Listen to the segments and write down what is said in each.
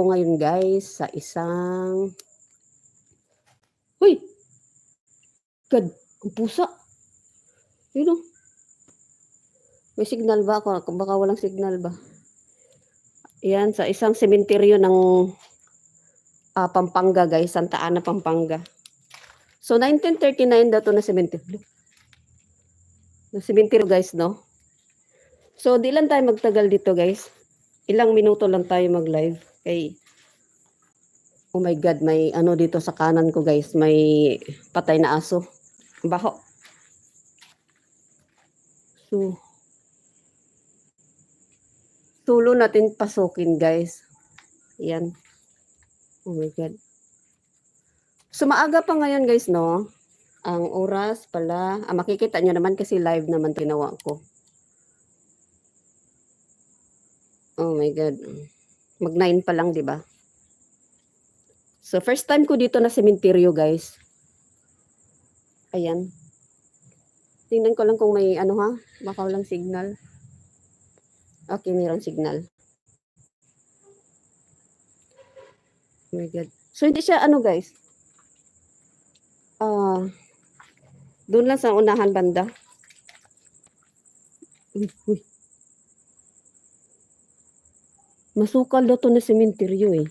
ako ngayon guys sa isang Uy! God, ang pusa. Yun o. May signal ba ako? Baka walang signal ba? Yan, sa isang sementeryo ng ah, Pampanga guys, Santa Ana, Pampanga. So, 1939 daw to na sementeryo. Na sementeryo guys, no? So, di lang tayo magtagal dito guys. Ilang minuto lang tayo mag-live. Kay, oh my God, may ano dito sa kanan ko guys. May patay na aso. Baho. So, tulo natin pasukin guys. Yan. Oh my God. So, pa ngayon guys, no? Ang oras pala, ah, makikita nyo naman kasi live naman tinawa ko. Oh my God. Mag-9 pa lang, di ba? So, first time ko dito na sementeryo, guys. Ayan. Tingnan ko lang kung may ano ha. Baka walang signal. Okay, mayroong signal. Oh my God. So, hindi siya ano, guys. Ah, doon lang sa unahan banda. Uy, uy. Masukal daw to na sementeryo eh.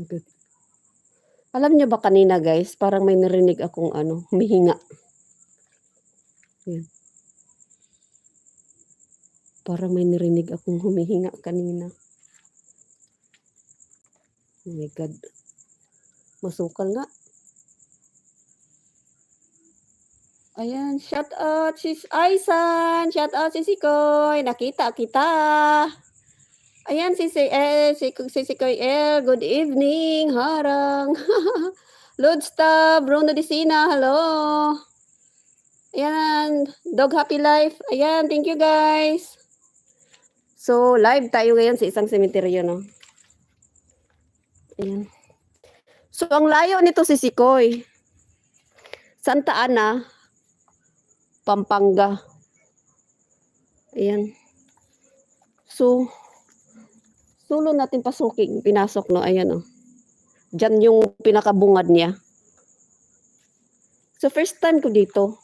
Okay. Alam niyo ba kanina guys, parang may narinig akong ano, humihinga. Yan. Parang may narinig akong humihinga kanina. Oh my God. Masukal nga. Ayan, shout out sis Aisan, shout out si Sikoy, nakita kita. Ayan, si, si, eh, si, si, si Koy El, good evening, harang. Lodsta, Bruno Dicina, hello. Ayan, Dog Happy Life. Ayan, thank you guys. So, live tayo ngayon sa isang sementeryo, no? Ayan. So, ang layo nito si Sikoy. Santa Ana, Pampanga. Ayan. So, Sulo natin pasukin, pinasok no, ayan oh. Diyan yung pinakabungad niya. So first time ko dito,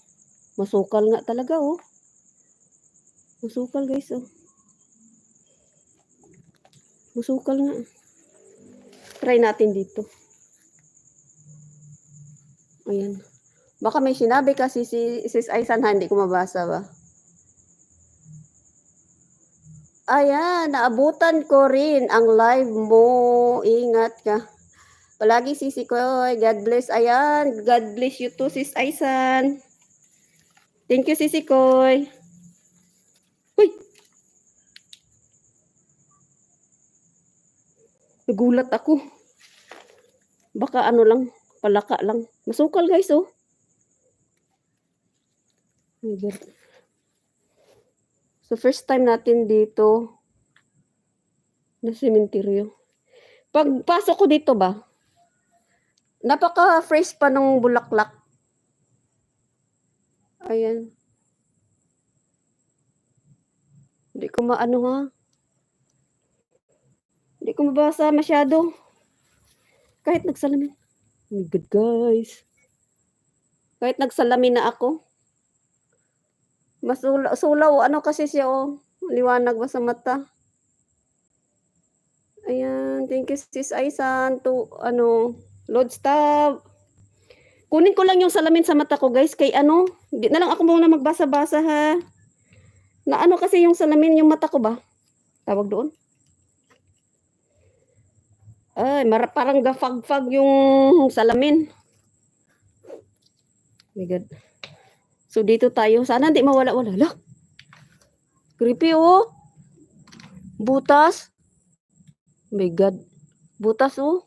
masukal nga talaga oh. Masukal guys oh. Masukal nga. Try natin dito. Ayan. Baka may sinabi kasi si Sis Aisan, hindi ko mabasa ba? Ayan, naabutan ko rin ang live mo. Ingat ka. Palagi sisi ko. God bless. Ayan, God bless you too, sis Aisan. Thank you, sisi Koy. Uy! Nagulat ako. Baka ano lang, palaka lang. Masukal guys, oh. Oh my God. So, first time natin dito na sementeryo. Pagpasok ko dito ba, napaka-fresh pa ng bulaklak. Ayan. Hindi ko maano ha. Hindi ko mabasa masyado. Kahit nagsalamin. Oh my God, guys. Kahit nagsalamin na ako. Masulaw, sulaw, ano kasi siya, oh. Liwanag ba sa mata? Ayan, thank you, sis Aisan. To, ano, Lord Stab. Kunin ko lang yung salamin sa mata ko, guys. Kay ano, di na lang ako muna magbasa-basa, ha. Na ano kasi yung salamin, yung mata ko ba? Tawag doon. Ay, mar- parang gafag-fag yung salamin. Oh my God. So, dito tayo. Sana hindi mawala-wala. Lah. Creepy, oh. Butas. Oh my God. Butas, oh.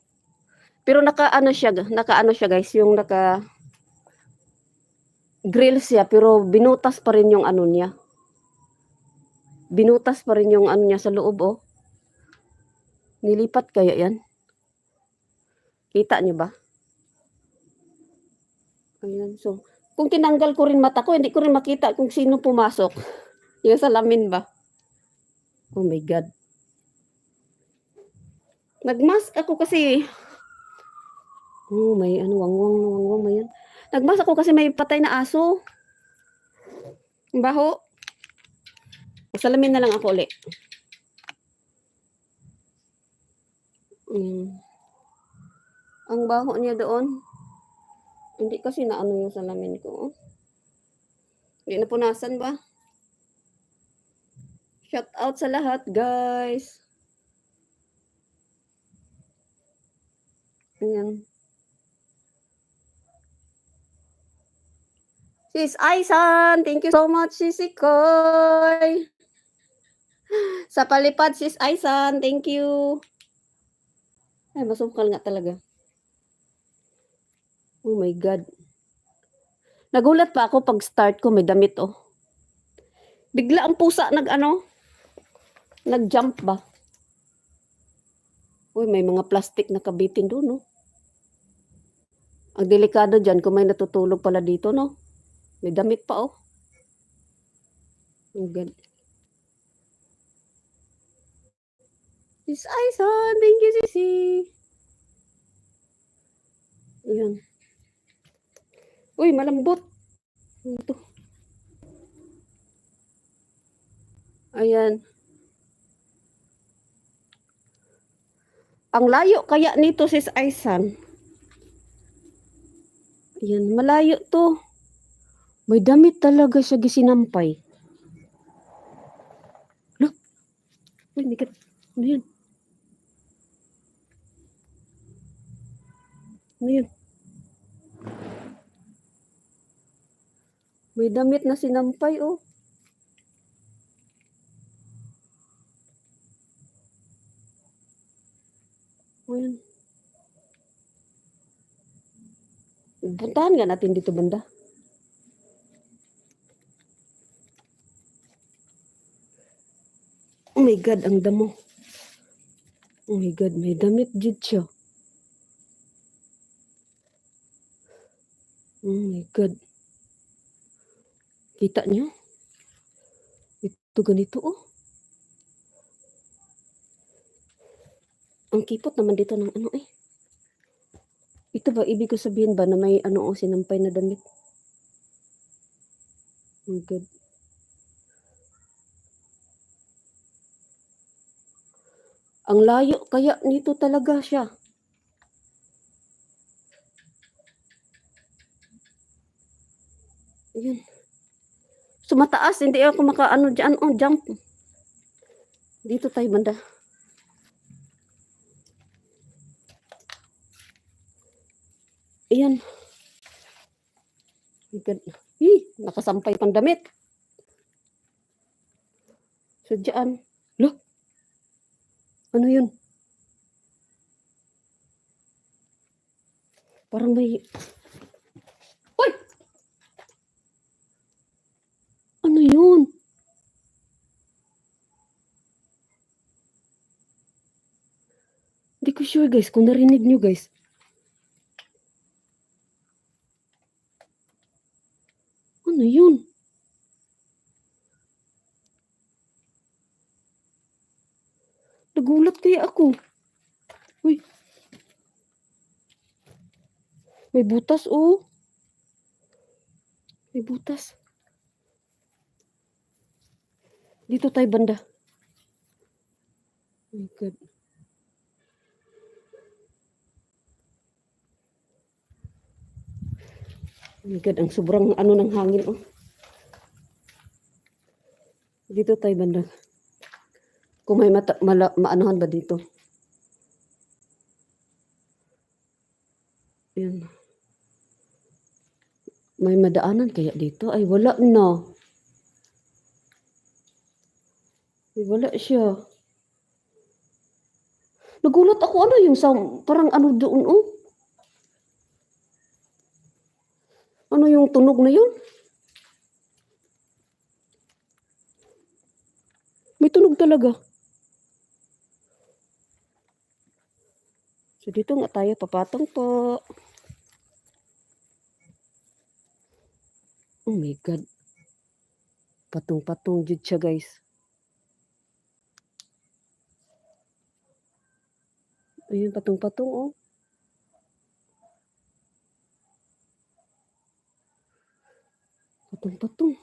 Pero naka-ano siya, naka-ano siya, guys. Yung naka grill siya, pero binutas pa rin yung ano niya. Binutas pa rin yung ano niya sa loob, oh. Nilipat kaya yan? Kita niyo ba? Ayan, so, kung tinanggal ko rin mata ko, hindi ko rin makita kung sino pumasok. Yung salamin ba? Oh my God. Nagmask ako kasi Oh, may ano, wangwang, wangwang may yan. Nagmask ako kasi may patay na aso. Baho. Salamin na lang ako ulit. Mm. Ang baho niya doon. Hindi kasi na ano yung salamin ko. Hindi na punasan ba? Shout out sa lahat, guys. Ayan. Sis Aisan, thank you so much, Sisi Koy. Sa palipad, Sis Aisan, thank you. Ay, masukal nga talaga. Oh my God. Nagulat pa ako pag start ko, may damit oh. Bigla ang pusa nag ano, nag-jump ba? Uy, may mga plastic na kabitin doon, no? Ang delikado dyan kung may natutulog pala dito, no? May damit pa, oh. Ang gan- Sis Aison, thank you, Sisi. Ayan. Uy, malambot. Ito. Ayan. Ang layo kaya nito sis Aisan. Ayan, malayo to. May damit talaga siya gisinampay. Look. Uy, nikat. Ano yun? Ano yun? May damit na sinampay, oh. Ayan. Puntahan nga natin dito banda. Oh my God, ang damo. Oh my God, may damit jud siya. Oh my God. Kita niyo? Ito ganito, oh. Ang kipot naman dito ng ano eh. Ito ba, ibig ko sabihin ba na may ano o sinampay na damit? Oh God. Ang layo kaya nito talaga siya. Ayan. So mataas, hindi ako makaano dyan. Oh, jump. Dito tayo banda. Ayan. Hi, nakasampay pang damit. So dyan. Look. Ano yun? Parang may... Uy! Ano yun? Hindi ko sure guys, kung narinig nyo guys. Ano yun? Nagulat kaya ako. Uy. May butas, oh. May butas. Dito tayo banda. Oh my God. Oh my God, ang sobrang ano ng hangin, oh. Dito tayo banda. Kung may mata, mala, maanuhan ba dito? Yan. May madaanan kaya dito? Ay, wala na. Ay, wala siya. Nagulat ako, ano yung sound? Parang ano doon, oh. Ano yung tunog na yun? May tunog talaga. So, dito nga tayo papatong po. Oh my God. Patong-patong jud siya, guys. Ayun, patong-patong, oh. Patong-patong.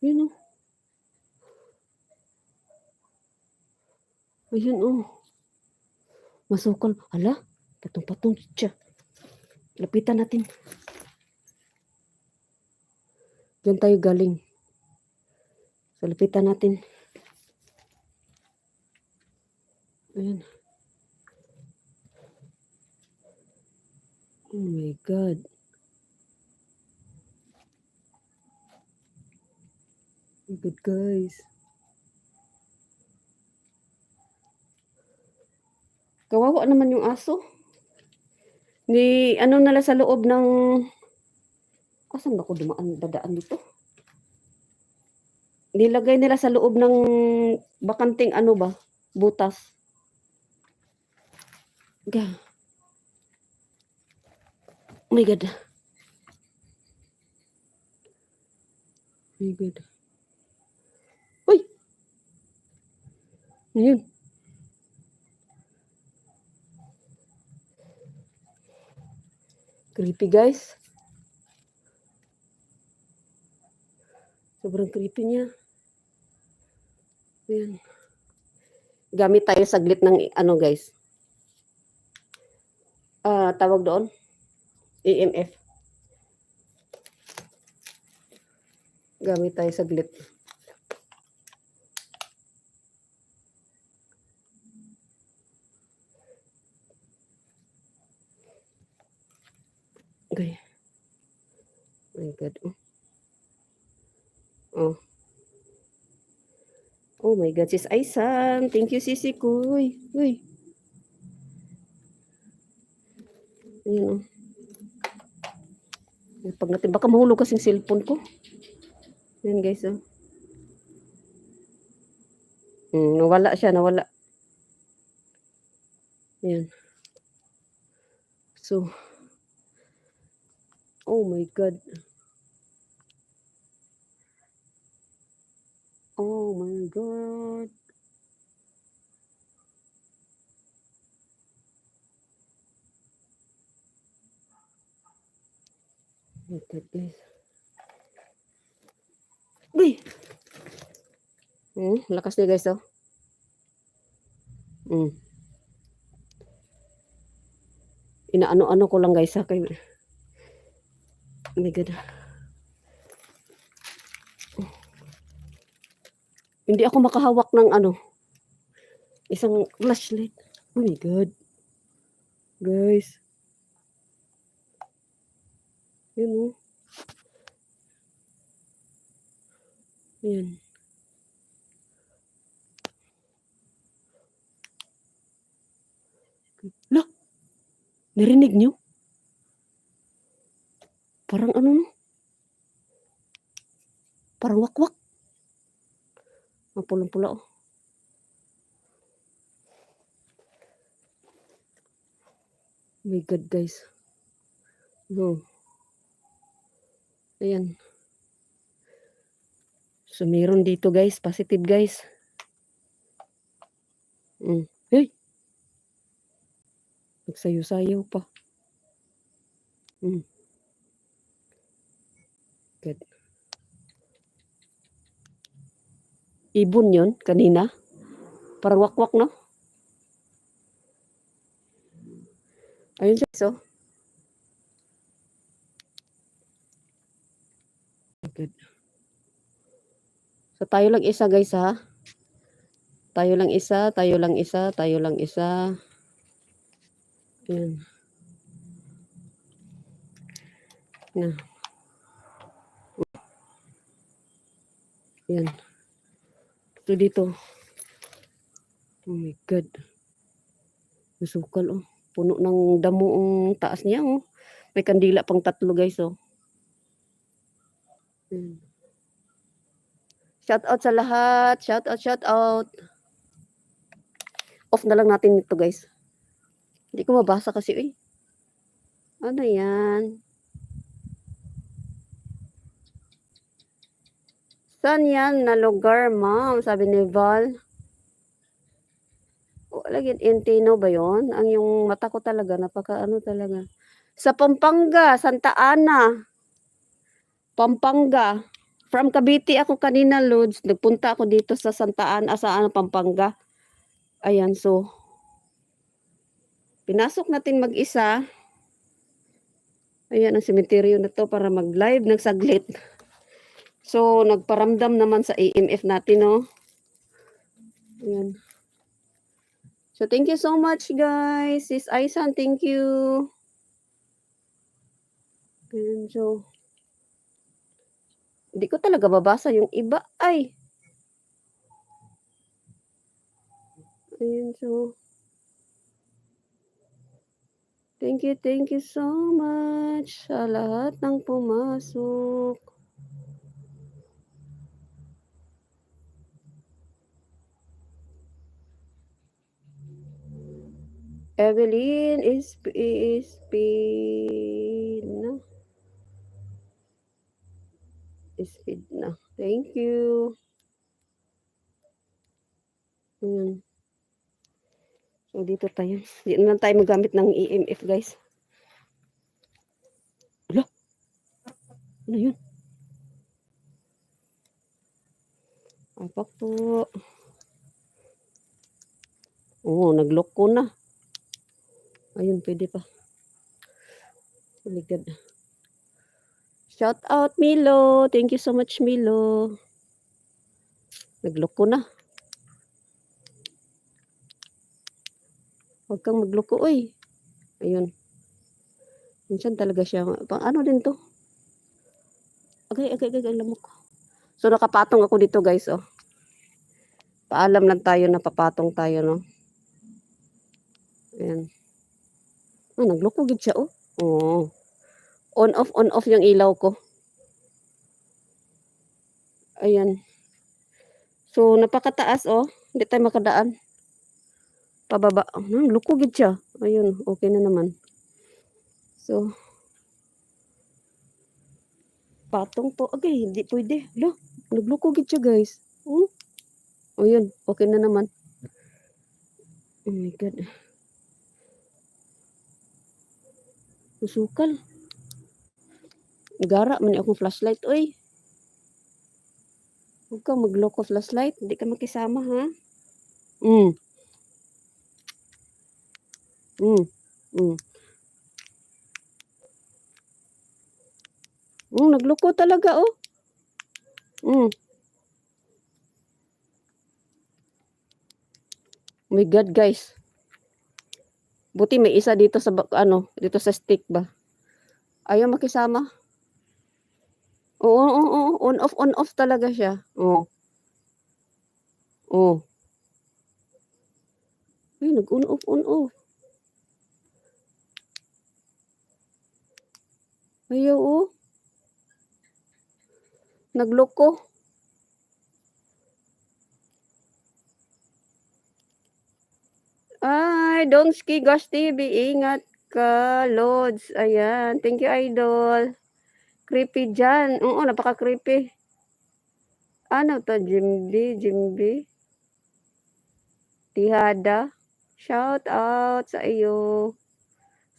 Ayun, oh. Ayun, oh. Masukal. Hala, patong-patong siya. Lapitan natin. Diyan tayo galing. So, lapitan natin. Ayan. Oh my God. Oh God, guys. Kawawa naman yung aso. Ni, ano nala sa loob ng... Asan ba ko dumaan, dadaan dito? Nilagay nila sa loob ng bakanting ano ba? Butas. Ga. Oh my God. Oh my God. Uy! Ayun. Creepy guys. Sobrang creepy niya. Ayan. Gamit tayo saglit ng ano guys. Ah, tawag doon. EMF. Gamit tayo saglit. Okay. My God. Oh. Oh. Oh my God, sis Aisan. Thank you, sisi ko. Uy. Ayan, oh. Pag natin, baka mahulog kasing cellphone ko. Ayan, guys, oh. Hmm, nawala siya, nawala. Ayan. So, oh my God. Oh my God. My God, guys. Uy! Hmm, lakas niya guys, oh. Hmm. Inaano-ano ko lang guys, ha. Kay... Oh my God. Hindi ako makahawak ng ano. Isang flashlight. Oh my God. Guys. Yun oh. Yan. La! Narinig niyo? Parang ano no? Parang wakwak. Ang pulang-pula oh. Oh my God, guys. No. Ayan. So, meron dito, guys. Positive, guys. Mm. Hey! Nagsayo-sayaw pa. Mm. Good. Ibon yon kanina. Parang wakwak, no? Ayun siya, so. Good. So, tayo lang isa, guys, ha? Tayo lang isa, tayo lang isa, tayo lang isa. Ayan. Na. Ayan. Ito dito. Oh my God. Masukal, oh. Puno ng damo ang taas niya, oh. May kandila pang tatlo, guys, oh. Ayan. Shout out sa lahat. Shout out, shout out. Off na lang natin ito, guys. Hindi ko mabasa kasi, eh. Ano yan? Saan yan na lugar, ma'am? Sabi ni Val. lagi Intino ba yon? Ang yung mata ko talaga, napaka ano talaga. Sa Pampanga, Santa Ana. Pampanga. From Cavite ako kanina, Lods. Nagpunta ako dito sa Santa Ana, sa ano, Pampanga. Ayan, so. Pinasok natin mag-isa. Ayan ang sementeryo na to para mag-live ng saglit. So, nagparamdam naman sa EMF natin, no? Ayan. So, thank you so much, guys. Sis Aisan, thank you. Ayan, so. Hindi ko talaga babasa yung iba. Ay! Ayan, so. Thank you, thank you so much sa lahat ng pumasok. Evelyn is is na. Speed na. Thank you. Ayan. So, dito tayo. Hindi na tayo magamit ng EMF, guys. Ala? Ano yun? Ay, pa po. Oo, nag-lock ko na. Ayun, pwede pa. Oh my God. Shout out, Milo. Thank you so much, Milo. Nag-lock ko na. Huwag kang magloko, oy. Ayun. Minsan talaga siya. Pang ano din to? Agay, agay, agay, lamok. So, nakapatong ako dito, guys, oh. Paalam lang tayo na papatong tayo, no? Ayan. Ah, nagloko gid siya, oh. Oo. On off, on off yung ilaw ko. Ayan. So, napakataas, oh. Hindi tayo makadaan pababa. Hmm, lukugid siya. Ayun, okay na naman. So, patong po. Okay, hindi pwede. Lo, naglukugid siya guys. Hmm? O yun, okay na naman. Oh my God. Masukal. Gara man akong flashlight. Uy. Huwag kang magloko flashlight. Hindi ka makisama ha. Mm. Mm. Mm. Mm, nagloko talaga oh. Mm. Oh my God, guys. Buti may isa dito sa ano, dito sa stick ba. Ayaw makisama. Oo, oo, oo. On off, on off talaga siya. Oo. Oo. Ay, nag-on off, on off. Ayaw, oh. Nagloko. Ay, Donski Gosh TV, ingat ka, Lods. Ayan, thank you, Idol. Creepy dyan. Oo, napaka-creepy. Ano to, Jimby? Jimby? Tihada? Shout out sa iyo.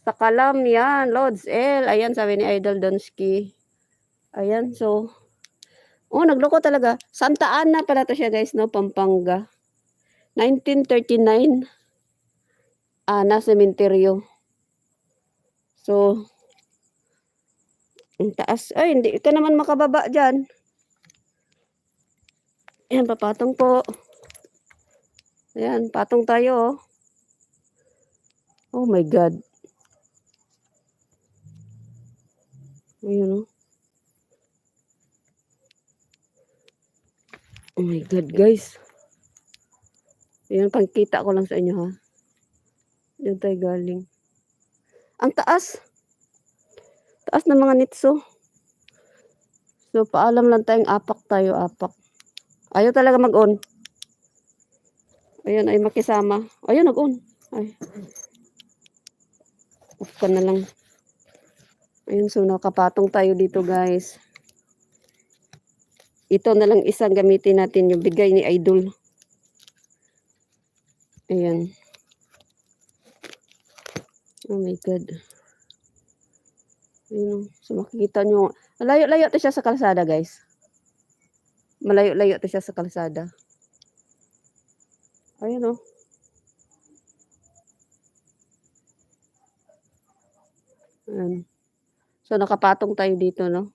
Sa kalam yan, Lods L. Ayan, sabi ni Idol Donski. Ayan, so. Oh, nagloko talaga. Santa Ana pala to siya, guys, no? Pampanga. 1939. Ana Cementerio. So, ang taas. Ay, hindi ka naman makababa dyan. Ayan, papatong po. Ayan, patong tayo. Oh, oh my God. Ayun, oh. Oh my God, guys. Ayan, pangkita ko lang sa inyo, ha. Diyan tayo galing. Ang taas. Taas ng mga nitso. So, paalam lang tayong apak tayo, apak. Ayaw talaga mag-on. Ayun, ay makisama. Ayun, nag-on. Ay. Off ka na lang. Ayun, so nakapatong tayo dito, guys. Ito na lang isang gamitin natin yung bigay ni Idol. Ayan. Oh my God. Ayun. So makikita nyo. Layo-layo to siya sa kalsada guys. Malayo-layo to siya sa kalsada. Ayun oh. Ayan. So nakapatong tayo dito no.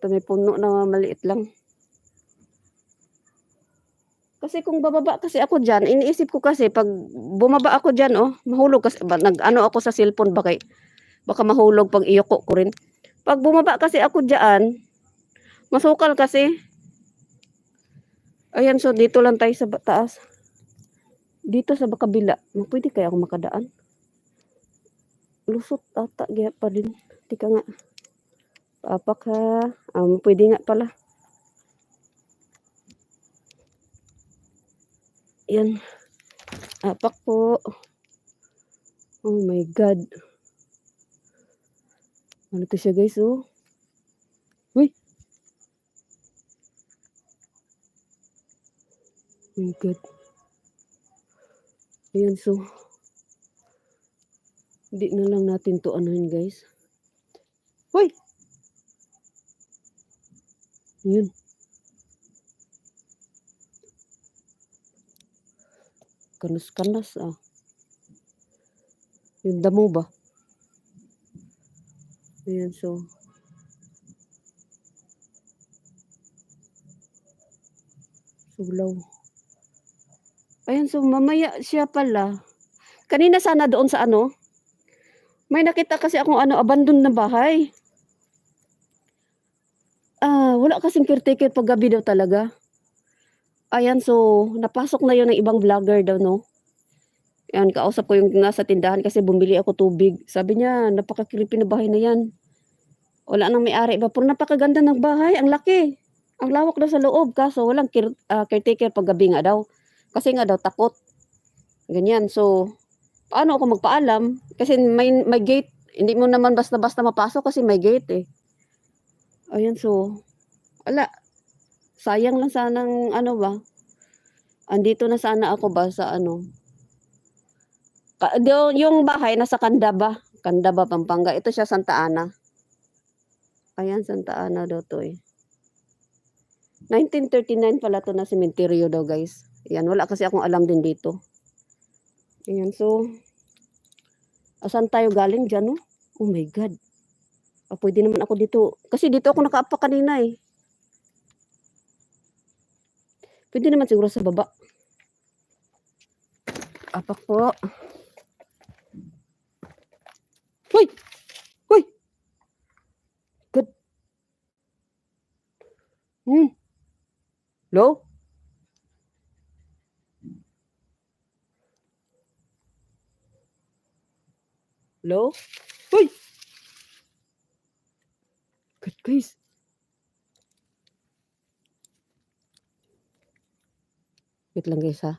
Ito may puno na maliit lang. Kasi kung bababa kasi ako dyan, iniisip ko kasi pag bumaba ako dyan, oh, mahulog kasi, nag, ano ako sa cellphone baka, baka mahulog pag iyoko ko rin. Pag bumaba kasi ako dyan, masukal kasi. Ayan, so dito lang tayo sa taas. Dito sa kabila, pwede kaya ako makadaan? Lusot ata, gaya pa din. Tika nga. Papak ha. Um, pwede nga pala. Yan. Apak po. Oh my God. Ano to siya guys, oh? Uy! Oh my God. Ayan, so. Hindi na lang natin to anuhin, guys. Uy! Yun. Kanas-kanas, ah. Yung damo ba? Ayan, so. Sulaw. Ayan, so mamaya siya pala. Kanina sana doon sa ano, may nakita kasi akong ano, abandon na bahay. Ah, wala kasing caretaker pag gabi daw talaga. Ayan, so napasok na yun ng ibang vlogger daw, no? Ayan, kausap ko yung nasa tindahan kasi bumili ako tubig. Sabi niya, napaka-creepy na bahay na yan. Wala nang may-ari ba? Pero napakaganda ng bahay, ang laki. Ang lawak daw sa loob, kaso walang care, ah, caretaker pag gabi nga daw. Kasi nga daw takot. Ganyan, so paano ako magpaalam? Kasi may, may gate. Hindi mo naman basta-basta mapasok kasi may gate eh. Ayan, so, wala. Sayang lang sanang, ano ba, andito na sana ako ba sa ano. Ka, di- yung bahay nasa Candaba. Candaba, Pampanga. Ito siya Santa Ana. Ayan, Santa Ana daw to eh. 1939 pala to na sementeryo daw guys. Ayan, wala kasi akong alam din dito. Ayan, so, asan tayo galing dyan, no? Oh my God. Ah, pwede naman ako dito. Kasi dito ako nakaapa kanina eh. Pwede naman siguro sa baba. Apak po. Hoy! Hoy! Good. Hmm. Hello? Hello? Hoy! Good guys. Wait lang guys ha.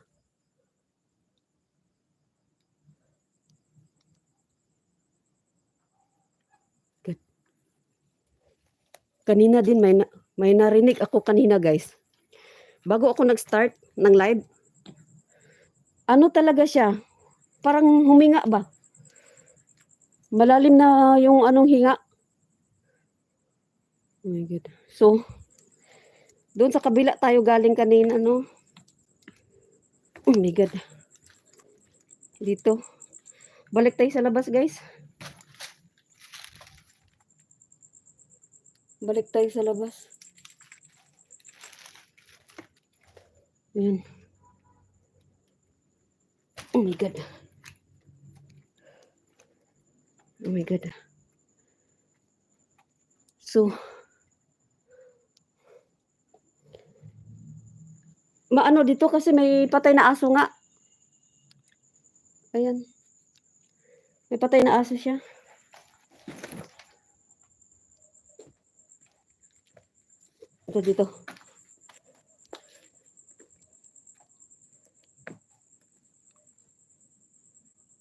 Good. Kanina din may na, may narinig ako kanina guys. Bago ako nag-start ng live. Ano talaga siya? Parang huminga ba? Malalim na yung anong hinga. Oh my God. So, doon sa kabila tayo galing kanina, no? Oh my God. Dito. Balik tayo sa labas, guys. Balik tayo sa labas. Ayan. Oh my God. Oh my God. So, maano dito kasi may patay na aso nga. Ayan. May patay na aso siya. Ito dito.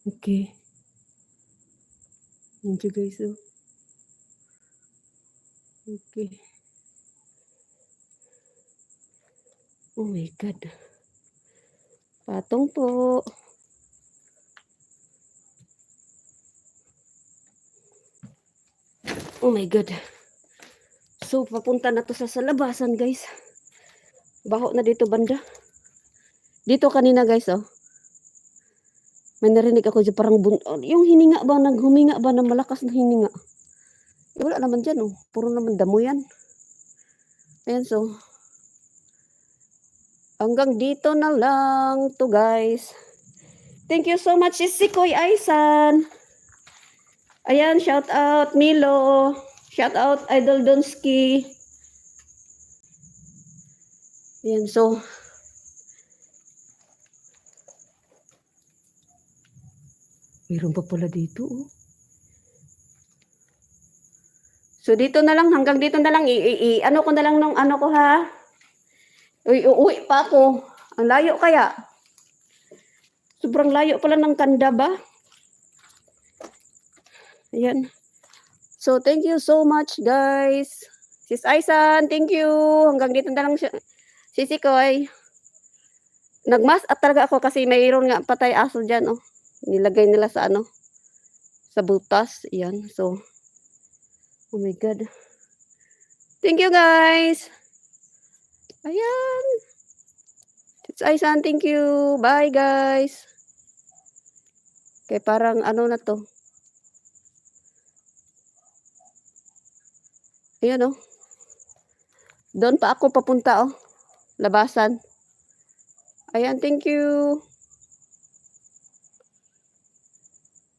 Okay. Thank you guys. Oh. Okay. Oh my God. Patong po. Oh my God. So, papunta na to sa salabasan, guys. Baho na dito, banda. Dito kanina, guys, oh. May narinig ako dyan, parang bun... Oh, yung hininga ba, naghuminga ba ng malakas na hininga? Eh, wala naman dyan, oh. Puro naman damo yan. Ayan, so, Hanggang dito na lang to, guys. Thank you so much, Sikoy Aisan. Ayan, shout out Milo. Shout out Idol Donsky. Ayan, so. Meron pa pala dito, oh. So, dito na lang, hanggang dito na lang, i, i, i- ano ko na lang nung ano ko ha. Uy, uuwi pa ako. Ang layo kaya. Sobrang layo pala ng kanda ba? Ayan. So, thank you so much, guys. Sis Aisan, thank you. Hanggang dito na lang siya. Sisi Koy. Nagmas at talaga ako kasi mayroon nga patay aso dyan, oh. Nilagay nila sa ano, sa butas. Ayan, so. Oh my God. Thank you, guys. Ayan. Sis Aisan, thank you. Bye, guys. Kaya parang ano na to. Ayan oh. Doon pa ako papunta oh. Labasan. Ayan, thank you.